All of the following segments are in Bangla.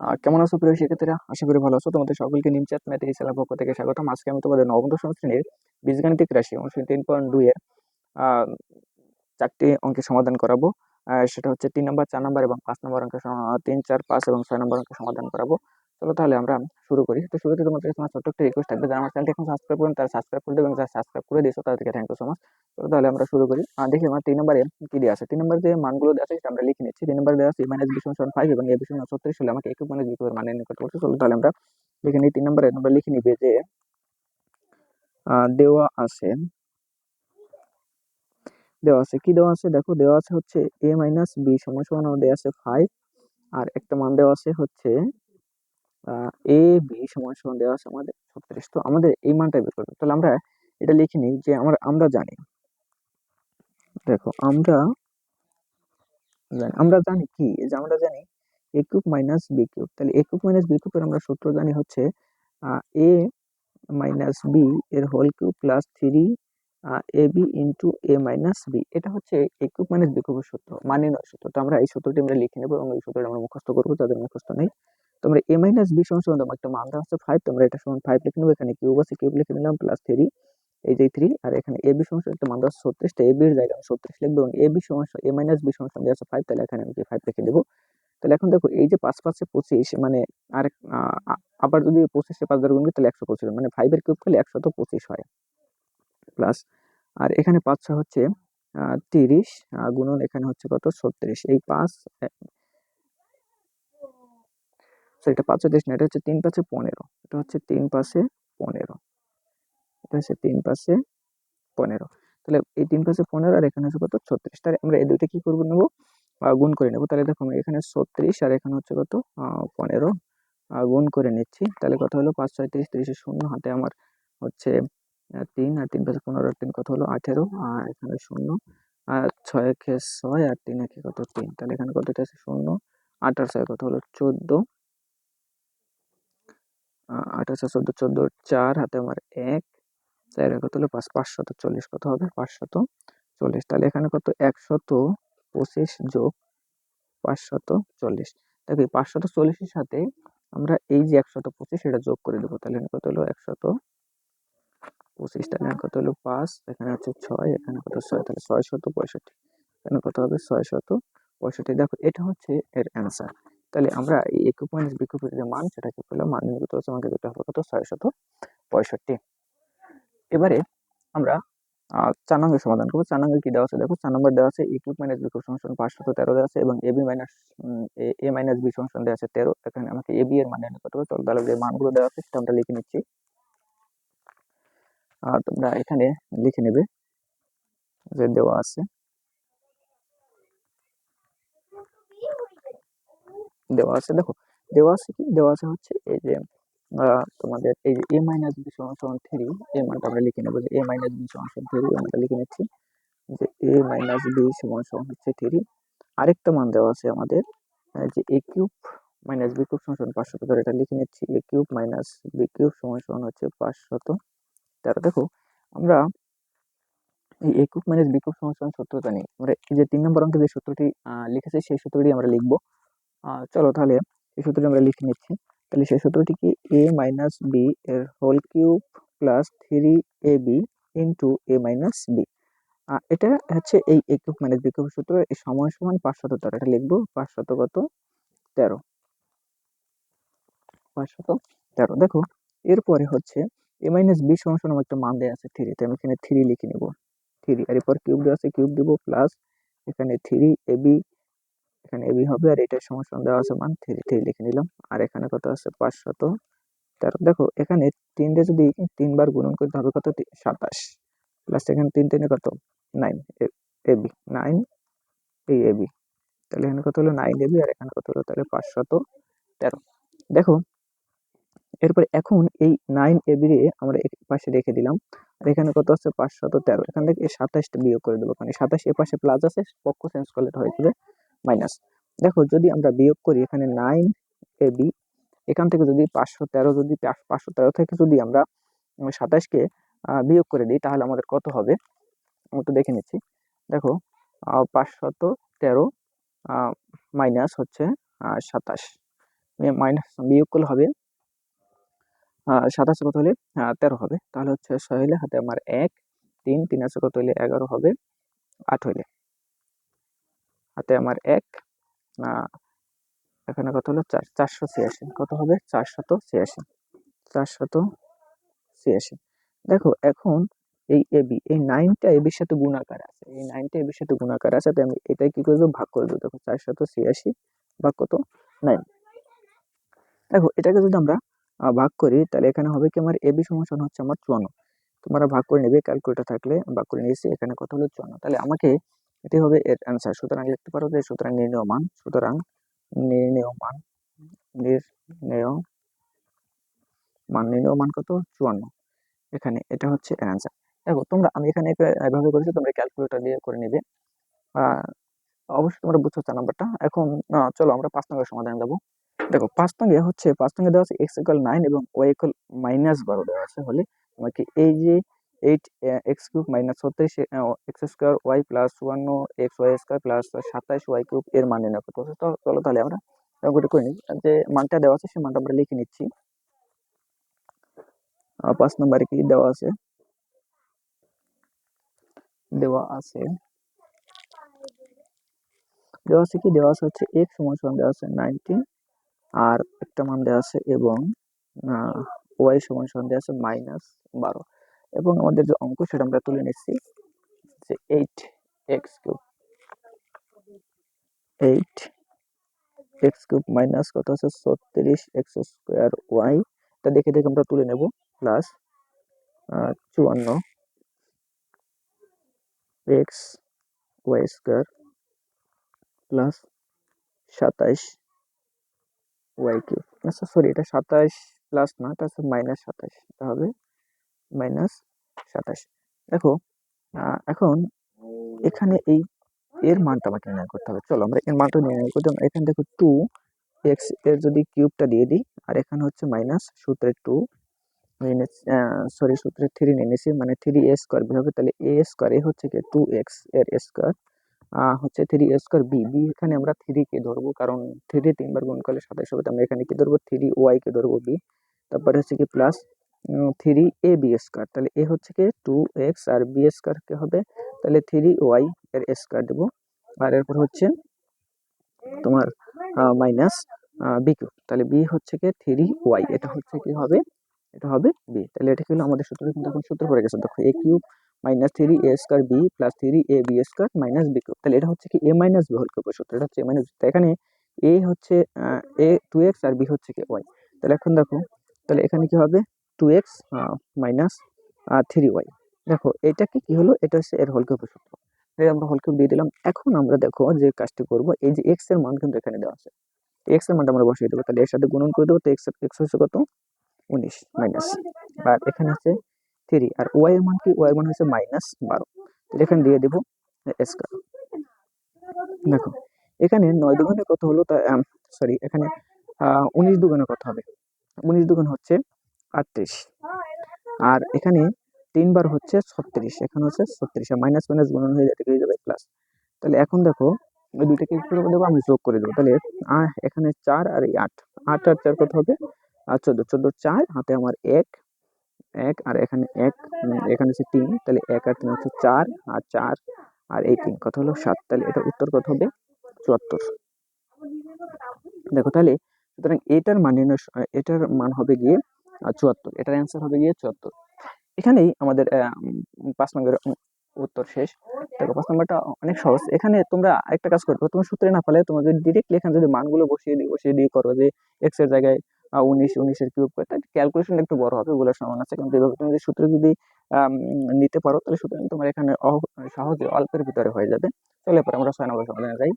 কেমন আছো প্রিয় শিক্ষার্থীরা? আশা করি ভালো আছো। তোমাদের সকলকে নিমচাঁদ ম্যাথ এই পক্ষ থেকে স্বাগতম। আজকে আমি তোমাদের নবম দশম শ্রেণির বীজগাণিতিক রাশি অংশ তিন পয়েন্ট দুই এর আহ, চারটি অঙ্কের সমাধান করাবো। সেটা হচ্ছে তিন নম্বর চার নম্বর এবং পাঁচ নম্বর অঙ্কের তিন চার পাঁচ এবং ছয় নম্বর অঙ্কের সমাধান করাবো। চলো তাহলে আমরা শুরু করি। তো শুরুতে তোমাদের কাছে আমার ছোট্ট একটা রিকোয়েস্ট থাকবে, যারা আমার চ্যানেলটি এখন সাবস্ক্রাইব করেন তারা সাবস্ক্রাইব করে দেবেন যারা সাবস্ক্রাইব করে দিয়েছ তাদেরকে থ্যাংক ইউ সো মাচ চলো তাহলে আমরা শুরু করি। দেখি আমার তিন নম্বরে কি দেওয়া আছে। তিন নম্বর যে মানগুলো দেওয়া আছে সেটা আমরা লিখে নিচ্ছি। তিন নম্বরে দেওয়া আছে মাইনাস বি সমান ফাইভ এবং এ বি সমান ছত্রিশ হলে আমাকে একটু মাইনাস বি মানে করতে বলছে। চলো তাহলে আমরা লিখে নিই তিন নম্বরে। আমরা লিখে নিবে যে দেওয়া আছে। দেওয়া আছে। কি দেওয়া আছে? দেখো, দেওয়া আছে হচ্ছে এ মাইনাস বি সমান সমান দেওয়া আছে ফাইভ আর একটা মান দেওয়া আছে হচ্ছে এ বি সমান সমান দেওয়া আছে আমাদের, ছত্রিশ। তো আমাদের এই মানটা বের করতে তাহলে আমরা এটা লিখে নিই যে আমরা আমরা জানি। দেখো, আমরা আমরা জানি কি? যে আমরা জানি A cube minus B cube তাহলে এ কিউব মাইনাস বি কিউবের আমরা সূত্র জানি হচ্ছে এ মাইনাস বি এর whole cube plus three A B into A minus B এটা হচ্ছে এ কিউব মাইনাস বি কিউবের সূত্র মানে নয় সূত্র। তো আমরা এই সূত্রটি আমরা লিখে নেব এবং এই সূত্রটি আমরা মুখস্থ করব, যাদের মুখস্থ নেই। তোমরা এ মাইনাস বি সমান সমান, তোমার একটা মান দেওয়া আছে ফাইভ তোমরা এটা সমান ফাইভ লিখে নেব, এখানে কিউব আছে কিউব লিখে নিলাম প্লাস থ্রি এই যে থ্রি আর এখানে এ বি সমস্যা একটা মান দেওয়া আছে ছত্রিশ, তো এ বির জায়গায় আমি ছত্রিশ লিখব, এবং এ বি সমস্যা এ মাইনাস বি সমস্যা দেওয়া আছে ফাইভ তাহলে এখানে আমি ফাইভ লিখে দেবো তাহলে এখন দেখো, এই যে পাঁচ, পাঁচে, পঁচিশ মানে আর আবার যদি পঁচিশে পাঁচ দ্বারা গুণ করি, তাহলে একশো পঁচিশ মানে ফাইভের কিউব করলে একশত পঁচিশ হয় প্লাস আর এখানে পাঁচশো হচ্ছে তিরিশ গুণন এখানে হচ্ছে কত? ছত্রিশ, এই পাঁচ so, এটা পাঁচশো তিরিশ না, এটা হচ্ছে তিন পাঁচে পনেরো। এটা হচ্ছে তিন পাশে পনেরো। এটা হচ্ছে তিন পাশে পনেরো। তাহলে এই তিন পাশে পনেরো আর এখানে হচ্ছে কত? ছত্রিশ। তাহলে আমরা এই দুইটা কি করব নেব? গুণ করে নেব। তাহলে দেখো এখানে ছত্রিশ আর এখানে হচ্ছে কত? পনেরো। গুণ করে নিচ্ছি। তাহলে কত হলো? পাঁচ, ছয়, তিরিশ, তিরিশে শূন্য। হাতে আমার হচ্ছে তিন আর তিন পাঁচে পনেরো আর তিন কত হলো? আঠেরো। আর এখানে শূন্য। আর ছয় একে ছয় আর তিন একে কত? তিন। তাহলে এখানে কতটা আছে শূন্য। আট আর ছয় কত হলো? চোদ্দ। আঠাশ চোদ্দ চোদ্দ চার হাতে আমার এক। চার কত হলো পাঁচ, পাঁচশত, চল্লিশ, কত হবে? পাঁচশত, চল্লিশ। তাহলে এখানে কত? একশত পঁচিশ যোগ পাঁচশত চল্লিশ। দেখো এই পাঁচশত চল্লিশের সাথে আমরা এই যে একশত পঁচিশ এটা যোগ করে দেবো। তাহলে কত হলো? একশত পঁচিশ। তাহলে কত হলো? পাঁচ। এখানে হচ্ছে ছয়। এখানে কত? ছয়। তাহলে ছয় শত পঁয়ষট্টি। এখানে কত হবে? ছয় শত পঁয়ষট্টি। দেখো, এটা হচ্ছে এর অ্যান্সার তাহলে আমরা এই একুপ মাইনাস যে মান, সেটাকে পেলাম মান নির্গত হচ্ছে আমাকে যেটা হবে কত? ছয় শত পঁয়ষট্টি। এবারে আমরা চার নম্বর সমাধান করব। চার নম্বর কি দেওয়া আছে? দেখো চার নম্বর দেওয়া আছে ইকুইপ মাইনাস বি সংশোধন পাঁচশত তেরো দেওয়া আছে এবং A B minus A minus B সংশোধন দেওয়া আছে তেরো। এখানে আমাকে এ বি এর মান নির্ণয় করতে হবে। চলো তাহলে যে মানগুলো দেওয়া আছে, সেটা আমরা লিখে নিচ্ছি। আর তোমরা এখানে লিখে নেবে যে দেওয়া আছে দেওয়া আছে। দেখো, দেওয়া আছে কি? দেওয়া আছে হচ্ছে এই যে তোমাদের এই যে এ মাইনাস বি সমান থ্রি এই মানটা আমরা লিখে নেব যে এ মাইনাস বি সমান থ্রি মানটা লিখে নিচ্ছি যে এ মাইনাস বি সমান সমান হচ্ছে থ্রি আরেকটা মান দেওয়া আছে আমাদের যে A cube minus B cube সমান পাঁচশত ধরে এটা লিখে নিচ্ছি A cube minus B cube সমান সমান হচ্ছে পাঁচশত তেরো দেখো, আমরা এই এ মাইনাস বি সমান সমান সূত্র জানি আমরা এই যে তিন নম্বর অঙ্কে যে সূত্রটি লিখেছি সেই সূত্রটি আমরা লিখব। চলো তাহলে এই সূত্রটি আমরা লিখে নিচ্ছি। তাহলে সেই সূত্রটি কি এ মাইনাস বি এর whole cube plus three A B into A minus B এটা হচ্ছে এই A cube minus B cube সূত্র এই সমান পাঁচশত তেরো এটা লিখব পাঁচশত কত? তেরো। পাঁচশত তেরো। দেখো, এরপরে হচ্ছে এ মাইনাস বি সমান সমান একটা মান দেওয়া আছে থ্রি তো। আমি এখানে থ্রি লিখে নেব। থ্রি আর এরপর কিউব দেওয়া আছে কিউব দিব প্লাস এখানে থ্রি এ বি এখানে এবি হবে আর এটার সমান দেওয়া আছে মান থ্রি থ্রি লিখে নিলাম। আর এখানে কত আছে? পাঁচশত তেরো দেখো, এখানে তিনটে যদি তিনবার গুণন করতে হবে কত? সাতাশ। প্লাস এখানে তিন, তিনে কত? নাইন এবি নাইন এই এবি তাহলে এখানে কত হলো? নাইন এবি আর এখানে কত হলো? তাহলে পাঁচশত তেরো। দেখো, এরপরে এখন এই নাইন এবি রে আমরা পাশে রেখে দিলাম। আর এখানে কত আছে? পাঁচশত তেরো। এখান থেকে সাতাশটা বিয়োগ করে দেবো। কারণ সাতাশ এ পাশে প্লাস আছে, পক্ষ চেঞ্জ করলে হয়ে যাবে। মাইনাস দেখো, যদি আমরা বিয়োগ করি, এখানে নাইন এ বি এখান থেকে যদি পাঁচশো তেরো, যদি পাঁচশো তেরো থেকে যদি আমরা সাতাশকে বিয়োগ করে দিই, তাহলে আমাদের কত হবে? আমি একটু দেখে নিচ্ছি। দেখো পাঁচশত তেরো মাইনাস হচ্ছে সাতাশ। মাইনাস বিয়োগ করলে হবে সাতাশে কত হলে? তেরো হবে। তাহলে হচ্ছে ছয় হলে হাতে আমার এক, তিন তিন আছে কত হলে? এগারো হবে, আট হইলে হাতে আমার এক এখানে কত হলো? চার, চারশো ছিয়াশি। কত হবে? চারশত ছিয়াশি। চারশত ছিয়াশি। দেখো, এখন এই এবি এই নাইনটা এবির সাথে গুণাকার আছে। এই নাইনটা এবির সাথে গুণাকার আছে তো আমি এটাই কি করব? ভাগ করে দেবো। দেখো, চারশত ছিয়াশি ভাগ কত? নাইন। দেখো, এটাকে যদি আমরা ভাগ করি, তাহলে এখানে হবে কি? আমার এবি সমান হচ্ছে আমার চুয়ান্ন। তোমরা ভাগ করে নেবে, ক্যালকুলেটার থাকলে, ভাগ করে নিয়েছি, এখানে কত হলো? চুয়ান্ন। তাহলে আমাকে এটি হবে এর অ্যান্সার সুতরাং লিখতে পারো যে সুতরাং নির্ণয় মান সুতরাং নির্ণয় মান নির্ণয় মান নির্ণয় মান কত? চুয়ান্ন। এখানে এটা হচ্ছে অ্যান্সার দেখো, তোমরা, আমি এখানে এভাবে করেছি, তোমরা ক্যালকুলেটর দিয়ে করে নেবে। অবশ্যই তোমরা বুঝছ চার নাম্বারটা। এখন চলো আমরা পাঁচ নম্বরের সমাধান যাব দেখো, পাঁচ নঙ্গে হচ্ছে, পাঁচ নঙ্গে দেওয়া আছে এক্স ইকাল নাইন এবং ওয়াই ইকাল মাইনাস বারো দেওয়া আছে। হলে তোমাকে এই যে এইট এক্স কিউব মাইনাস ছত্রিশ এক্স স্কোয়ার ওয়াই প্লাস চুয়ান্ন এক্স ওয়াই স্কোয়ার প্লাস সাতাইশ ওয়াই কিউব এর মান নির্ণয় করতে হবে। চলো তাহলে আমরা করে করে নিই। যে মানটা দেওয়া আছে সেই মানটা আমরা লিখে নিচ্ছি। পাঁচ নম্বরে কি দেওয়া আছে? দেওয়া আছে। দেওয়া আছে কি? দেওয়া আছে হচ্ছে এক সমান সমান দেওয়া আছে নাইনটিন আর একটা মান দেওয়া আছে এবং ওয়াই সমান সমান দেওয়া আছে মাইনাস বারো। এবং আমাদের যে অঙ্ক সেটা আমরা তুলে নিচ্ছি, যে eight X cube eight X cube minus কত আছে? ছত্রিশ এক্স স্কোয়ার ওয়াই এটা দেখে দেখে আমরা তুলে নেব প্লাস চুয়ান্ন এক্স ওয়াই স্কোয়ার প্লাস সাতাইশ ওয়াই কিউব আচ্ছা সরি এটা সাতাইশ প্লাস না, এটা হচ্ছে মাইনাস সাতাইশ, এটা হবে মাইনাস সাতাশ। দেখো এখন এখানে এই এর মানটা আমাকে নির্ণয় করতে হবে। চলো আমরা এর মানটা নির্ণয় করতে এখানে দেখো টু এক্সের যদি কিউবটা দিয়ে দিই, আর এখানে হচ্ছে মাইনাস সূত্রে টু সরি সূত্রে থ্রি নিয়ে মানে থ্রি এ স্কোয়ার বি হবে। তাহলে এ স্কোয়ার এ হচ্ছে কি টু এক্সের স্কোয়ার হচ্ছে three A square B B এখানে আমরা থ্রিকে ধরবো, কারণ থ্রি তিনবার গুণ করলে সাতাশ হবে। আমরা এখানে কি ধরবো? থ্রি ওয়াইকে ধরবো বি তারপরে হচ্ছে কি plus three A B square তাহলে এ হচ্ছে কি? টু এক্স আর বি স্কোয়ার কে হবে? তাহলে থ্রি ওয়াই এর স্কোয়ার দেবো। আর এরপর হচ্ছে তোমার মাইনাস বি কিউ তাহলে বি হচ্ছে কি? থ্রি ওয়াই এটা হচ্ছে কি হবে? এটা হবে বি তাহলে এটা কি হলো? আমাদের সূত্র কিন্তু এখন সূত্র পড়ে গেছে। দেখো A cube minus three A square B plus three A B square minus B cube তাহলে এটা হচ্ছে কি? A minus B whole cube সূত্র। এটা হচ্ছে এ মাইনাস এখানে এ হচ্ছে এ টু এক্স আর বি হচ্ছে কি? ওয়াই তাহলে এখন দেখো, তাহলে এখানে কি হবে? Two X minus three Y দেখো, এটাকে কি হলো? এটা হচ্ছে এর হোল সূত্র। আমরা হোল দিয়ে দিলাম, এখন আমরা দেখো যে কাজটি করব, এই যে এক্সের মান কিন্তু এখানে দেওয়া আছে। এক্সের মানটা আমরা বসিয়ে দেবো, তাহলে এর সাথে গুণন করে দেবো তো এক্স এক্স হচ্ছে কত? উনিশ মাইনাস আর এখানে আছে থ্রি আর ওয়াই এর মান কি? ওয়াই এর মান হচ্ছে মাইনাস বারো। এখানে দিয়ে দেবো স্কোয়ার দেখো, এখানে নয় দুগুণে কত হলো? তা সরি এখানে উনিশ দুগুণে কত হবে? উনিশ দুগুণ হচ্ছে আটত্রিশ। আর এখানে তিনবার হচ্ছে ছত্রিশ, এখানে হচ্ছে ছত্রিশ, আর মাইনাস মাইনাস গুণন হয়ে যাবে হয়ে যাবে প্লাস তাহলে এখন দেখো ওই দুইটাকে কি করে দেবো? আমি যোগ করে দেবো। তাহলে এখানে চার আর এই আট। আট আর চার কত হবে? আর চোদ্দ। চোদ্দ চার, হাতে আমার এক এক, আর এখানে এক এখানে হচ্ছে তিন। তাহলে এক আর তিন হচ্ছে চার, আর চার আর এই তিন কত হলো? সাত। তাহলে এটা উত্তর কত হবে? চুয়াত্তর। দেখো তাহলে, সুতরাং এটার মান এটার মান হবে গিয়ে চুয়াত্তর। এটার অ্যান্সার হবে গিয়ে চুয়াত্তর। এখানেই আমাদের পাঁচ নম্বরের উত্তর শেষ। দেখো, পাঁচ নম্বরটা অনেক সহজ। এখানে তোমরা একটা কাজ করবে তোমার সূত্রে না পালে তোমাদের ডিরেক্টলি এখানে যদি মানগুলো বসিয়ে দিয়ে বসিয়ে দিয়ে করো যে এক্সের জায়গায় উনিশ উনিশের কিউব করে, তাহলে ক্যালকুলেশন একটু বড় হবে ওগুলোর সমান আছে। কিন্তু এভাবে তুমি যদি সূত্রে যদি নিতে পারো, তাহলে সুতরাং তোমার এখানে সহজে অল্পের ভিতরে হয়ে যাবে। চলে পরে আমরা ছয় নম্বর সমাধানে যাই।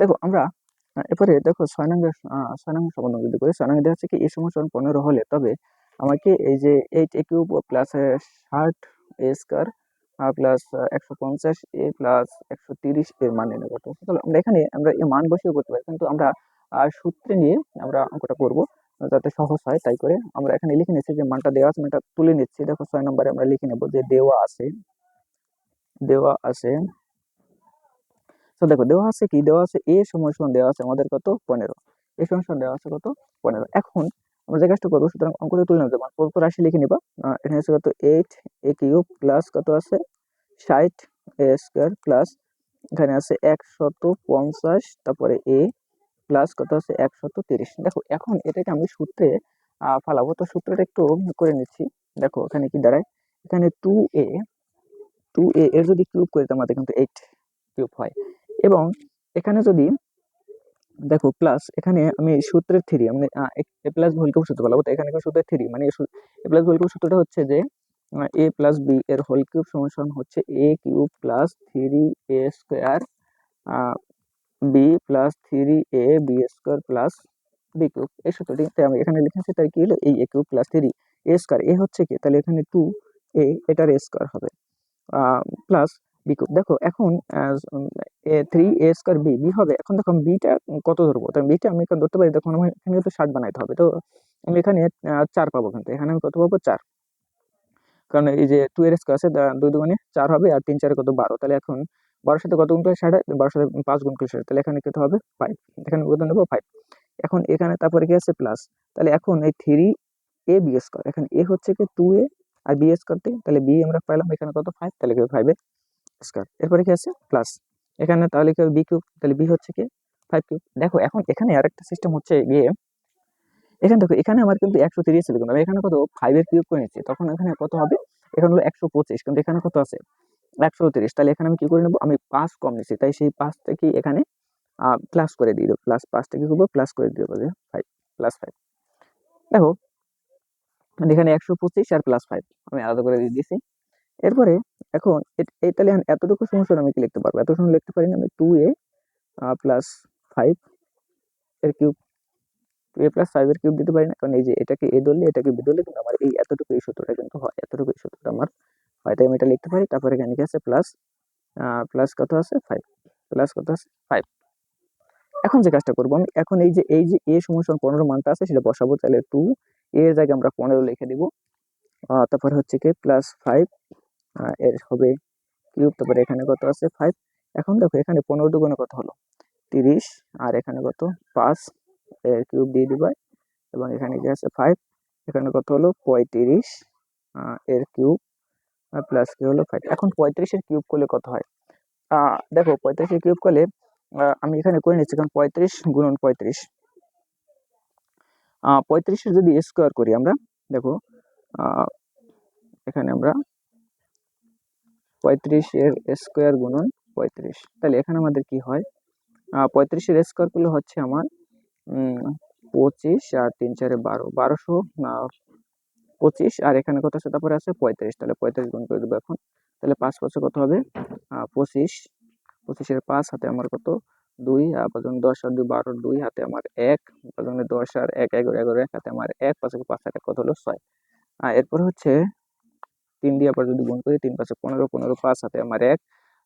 দেখো, আমরা এরপরে দেখো ছয় নম্বর ছয় নম্বর সমাধান যদি করি ছয় নম্বর দেখা যাচ্ছে কি এই সমস্যা পনেরো হলে তবে আমাকে এই যে এইট এ কিউব প্লাস ষাট এ স্কোয়ার প্লাস একশো পঞ্চাশ এ প্লাস একশো তিরিশ এর মান নির্ণয় করতে তাহলে আমরা এখানে আমরা এই মান বসিয়ে করতে পারি। কিন্তু আমরা সূত্রে নিয়ে আমরা অঙ্কটা করব, যাতে সহজ হয়, তাই করে আমরা এখানে লিখে নিচ্ছি যে মানটা দেওয়া আছে, মানটা তুলে নিচ্ছি। দেখো ছয় নম্বরে আমরা লিখে নেব যে দেওয়া আছে দেওয়া আছে তো দেখো, দেওয়া আছে কি? দেওয়া আছে এ সময় সমান দেওয়া আছে আমাদের কত? পনেরো। এই সমস্যা দেওয়া আছে কত? পনেরো। এখন আমরা যে কাজটা করব, সুতরাং অঙ্কটা তুলে নেব প্রদত্ত রাশি লিখে নিবা। এখানে আছে কত? এইট এ কিউব প্লাস কত আছে? ষাট এ স্কোয়ার প্লাস এখানে আছে একশত পঞ্চাশ, তারপরে এ প্লাস কত আছে? একশত তিরিশ। দেখো, এখন এটাকে আমি সূত্রে ফালাবো। তো সূত্রটা একটু করে নিচ্ছি। দেখো, এখানে কি দাঁড়ায়? এখানে টু এ টু এ এর যদি কিউব করি তো আমাদের কিন্তু এইট কিউব হয়। এবং এখানে যদি দেখো প্লাস এখানে আমি সূত্রের থ্রি মানে এ প্লাস কিউব সূত্র বলব তো এখানে সূত্রের থ্রি মানে এ প্লাস কিউব সূত্রটা হচ্ছে যে এ প্লাস বি এর হোল কিউব সমান হচ্ছে A cube plus three A square B plus three A B square plus B cube এই সূত্রটি। তাই আমি এখানে লিখেছি, তাই কি হলো? এই A cube plus three A square A হচ্ছে কি? তাহলে এখানে টু এ এটার এ স্কোয়ার হবে। প্লাস দেখো এখন three A square B B হবে। এখন দেখো বিটা কত ধরবো? তো বিটা আমি এখানে ধরতে পারি, দেখো আমার এখানে কিন্তু ষাট বানাইতে হবে। তো আমি এখানে চার পাবো কিন্তু। এখানে আমি কত পাবো? চার। কারণ এই যে টু এর স্কোয়ার আছে দুই দুগুণে চার হবে আর তিন চারে কত? বারো। তাহলে এখন বারোর সাথে কত গুণ করে ষাট হয়? বারোর সাথে পাঁচ গুণ করে ষাট। তাহলে এখানে কত হবে? ফাইভ এখানে কত নেব? ফাইভ এখন এখানে তারপরে কি আছে? প্লাস তাহলে এখন এই থ্রি এ বি স্কোয়ার এখন এ হচ্ছে কি টু এ আর বি স্কোয়ার থেকে তাহলে বি আমরা পেলাম এখানে কত? ফাইভ তাহলে কি ফাইভ এ স্কোয়ার এরপরে কি আছে? প্লাস এখানে তাহলে কি বি কিউব তাহলে বি হচ্ছে কি? ফাইভ কিউব দেখো, এখন এখানে আরেকটা সিস্টেম হচ্ছে গিয়ে, এখানে দেখো, এখানে আমার কিন্তু একশো তিরিশ ছিল কিন্তু আমি এখানে কত? ফাইভের কিউব করে নিচ্ছি তখন এখানে কত হবে? এখানে হলো একশো পঁচিশ, কিন্তু এখানে কত আছে? একশো তিরিশ। তাহলে এখানে আমি কি করে নেব? আমি পাঁচ কম নিচ্ছি তাই সেই পাঁচ থেকে এখানে প্লাস করে দিয়ে দেবো। প্লাস পাঁচ থেকে করব? প্লাস করে দিয়ে দেবো ফাইভ প্লাস ফাইভ দেখো, এখানে একশো পঁচিশ আর প্লাস ফাইভ আমি আলাদা করে দিয়ে দিয়েছি এরপরে এখন তাহলে এতটুকু সমস্যা আমি কি লিখতে পারব? এত সময় লিখতে পারি না, আমি টু এ প্লাস ফাইভ এর cube two A plus five এর কিউব দিতে পারি না। কারণ এই যে এটাকে এ ধরলে, এটাকে বি ধরলে কিন্তু আমার এই এতটুকু এই সূত্রটা কিন্তু হয়, এতটুকু এই সূত্রটা আমার হয়। তাই আমি এটা লিখতে পারি। তারপরে এখানে কি আছে? প্লাস প্লাস কত আছে? ফাইভ প্লাস কত আছে? ফাইভ এখন যে কাজটা করব আমি, এখন এই যে এই যে এ সমস্যা পনেরো মানটা আছে, সেটা বসাবো। তাহলে টু এর জায়গায় আমরা পনেরো লিখে দিব। তারপরে হচ্ছে কি? প্লাস ফাইভ এর হবে কিউব, তারপরে এখানে কত আছে? ফাইভ এখন দেখো, এখানে পনেরো দুগুণে কত হলো? তিরিশ। আর এখানে কত? পাঁচ। এর কিউব দিয়ে দিবা। এবং এখানে কি আছে? ফাইভ এখানে কত হলো? পঁয়ত্রিশ। এর কিউব। প্লাস কি হলো? ফাইভ এখন পঁয়ত্রিশের কিউব করলে কত হয়? দেখো, পঁয়ত্রিশের কিউব করলে আমি এখানে করে নিচ্ছি, কারণ পঁয়ত্রিশ গুণন পঁয়ত্রিশ। পঁয়ত্রিশের যদি স্কোয়ার করি আমরা, দেখো এখানে আমরা পঁয়ত্রিশের স্কোয়ার গুণন পঁয়ত্রিশ। তাহলে এখানে আমাদের কি হয়? পঁয়ত্রিশের স্কোয়ার করলে হচ্ছে আমার পঁচিশ আর তিন চারে বারো। বারোশো পঁচিশ, আর এখানে কত আছে? তারপরে আছে পঁয়ত্রিশ। তাহলে পঁয়ত্রিশ গুণ করে দেবো এখন। তাহলে পাঁচ পাঁচে কত হবে? পঁচিশ। পঁচিশের পাঁচ হাতে আমার কত? দুই পাঁচজন দশ আর দুই বারো দুই হাতে আমার এক। পাঁচজনে দশ আর এক, এগারো এগারো, এক হাতে আমার এক। পাঁচে পাঁচ হাতে কত হলো? ছয়। আর এরপর হচ্ছে তিন দিয়ে আবার যদি গুণ করি তিন পাঁচে পনেরো পনেরো পাঁচ হাতে আমার এক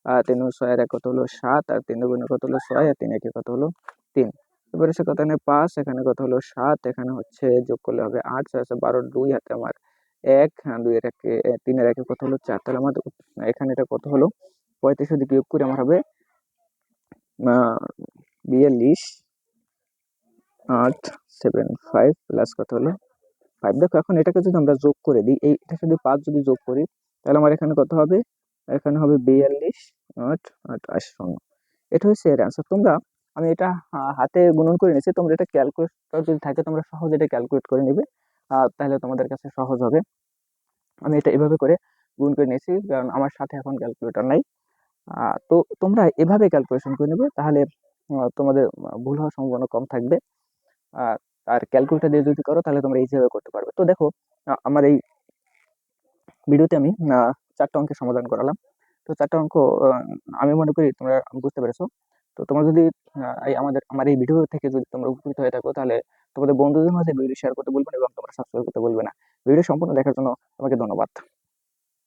আর তিন ও ছয় আর এক কত হলো সাত আর তিন গুণে কত হলো ছয় আর তিন একে কত হলো তিন। এবারে সে কত এখানে পাঁচ এখানে কত হলো সাত এখানে হচ্ছে যোগ করলে হবে আট ছয় আছে বারো দুই হাতে আমার এক হ্যাঁ, দুই এর একে তিনের একে কত হলো চার তাহলে আমাদের এখানে এটা কত হলো পঁয়ত্রিশ যদি বিয়োগ করি আমার হবে বিয়াল্লিশ আট সেভেন ফাইভ প্লাস কত হলো ফাইভ দেখো, এখন এটাকে যদি আমরা যোগ করে দিই, এই, এটা যদি পাঁচ যদি যোগ করি, তাহলে আমার এখানে কত হবে? এখানে হবে বিয়াল্লিশ আট আট আশি শূন্য। এটা হচ্ছে এর অ্যান্সার তোমরা, আমি এটা হাতে গুণন করে নিয়েছি, তোমরা এটা ক্যালকুলেটর যদি থাকে, তোমরা সহজে এটা ক্যালকুলেট করে নিবে তাহলে তোমাদের কাছে সহজ হবে। আমি এটা এভাবে করে গুণ করে নিয়েছি, কারণ আমার সাথে এখন ক্যালকুলেটর নাই। তো তোমরা এভাবে ক্যালকুলেশন করে নেবে, তাহলে তোমাদের ভুল হওয়ার সম্ভাবনা কম থাকবে। আর ক্যালকুলেটর দিয়ে যদি করো, তাহলে তোমরা ইজিভাবে করতে পারবে। তো দেখো আমার এই ভিডিওতে আমি চারটা অঙ্কের সমাধান করালাম। তো চারটা অঙ্ক আমি মনে করি তোমরা বুঝতে পেরেছ। তো তোমরা যদি এই আমাদের, আমার এই ভিডিও থেকে যদি তোমরা উপকৃত হয়ে থাকো, তাহলে তোমাদের বন্ধুদের মাঝে ভিডিও শেয়ার করতে বলবে না এবং তোমরা সাবস্ক্রাইব করতে বলবে না। ভিডিও সম্পূর্ণ দেখার জন্য তোমাকে ধন্যবাদ।